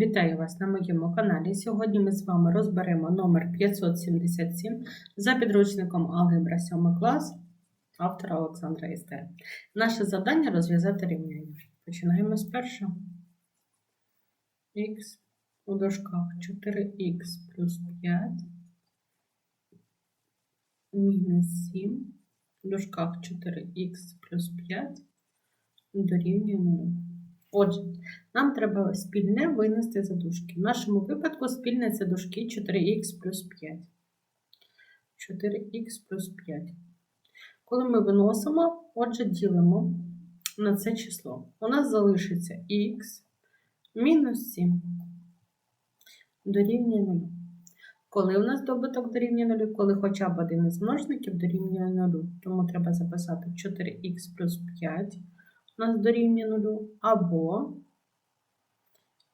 Вітаю вас на моєму каналі. Сьогодні ми з вами розберемо номер 577 за підручником Алгебра 7 клас автора Олександра Істер. Наше завдання розв'язати рівняння. Починаємо з першого. Х у дужках 4х плюс 5 мінус 7 в дужках 4х плюс 5 дорівнює 0. Отже, нам треба спільне винести за дужки. В нашому випадку спільне це дужки 4х плюс 5. 4х плюс 5. Коли ми виносимо, отже, ділимо на це число. У нас залишиться х мінус 7 дорівнює 0. Коли у нас добуток дорівнює 0, коли хоча б один із множників дорівнює 0. Тому треба записати 4х плюс 5 у нас дорівнює 0, або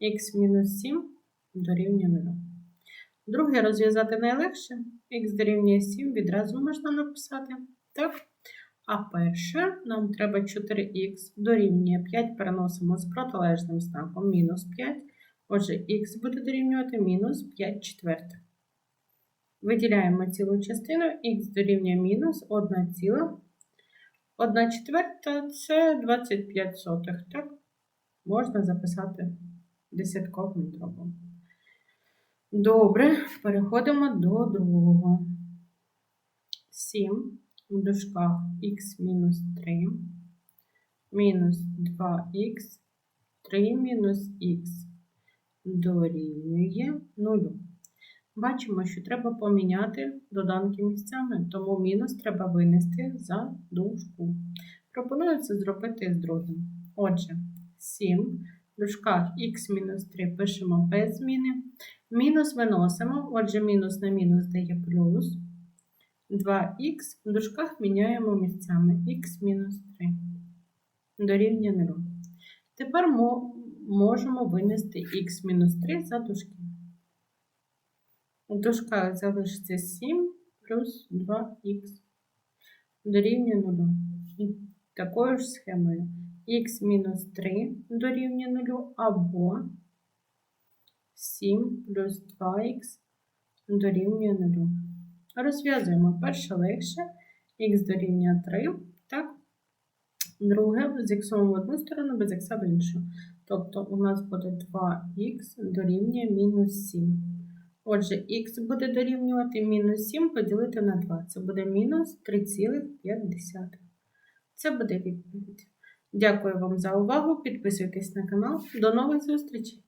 х-7 дорівнює 0. Друге розв'язати найлегше. х дорівнює 7 відразу можна написати. Так? А перше нам треба 4х дорівнює 5 переносимо з протилежним знаком мінус 5. Отже, х буде дорівнювати мінус 5 четвертих. Виділяємо цілу частину, х дорівнює мінус 1 ціла. 1 четверта це 25 сотих, так? Можна записати десятковим дробом. Добре, переходимо до другого. 7 в дужках х мінус 3, мінус 2х, 3 мінус х дорівнює 0. Бачимо, що треба поміняти доданки місцями, тому мінус треба винести за дужку. Пропоную це зробити з другим. Отже, 7 в дужках х-3 пишемо без зміни. Мінус виносимо, отже, мінус на мінус дає плюс. 2х в дужках міняємо місцями х-3 дорівнює 0. Тепер можемо винести х-3 за дужки. У дужках залишиться 7 плюс 2х дорівнює 0. І такою ж схемою х мінус 3 дорівнює 0 або 7 плюс 2х дорівнює 0. Розв'язуємо перше легше, х дорівнює 3, так? Друге з х в одну сторону, без х в іншу. Тобто у нас буде 2х дорівнює мінус 7. Отже, х буде дорівнювати мінус 7 поділити на 2. Це буде мінус 3,5. Це буде відповідь. Дякую вам за увагу. Підписуйтесь на канал. До нових зустрічей!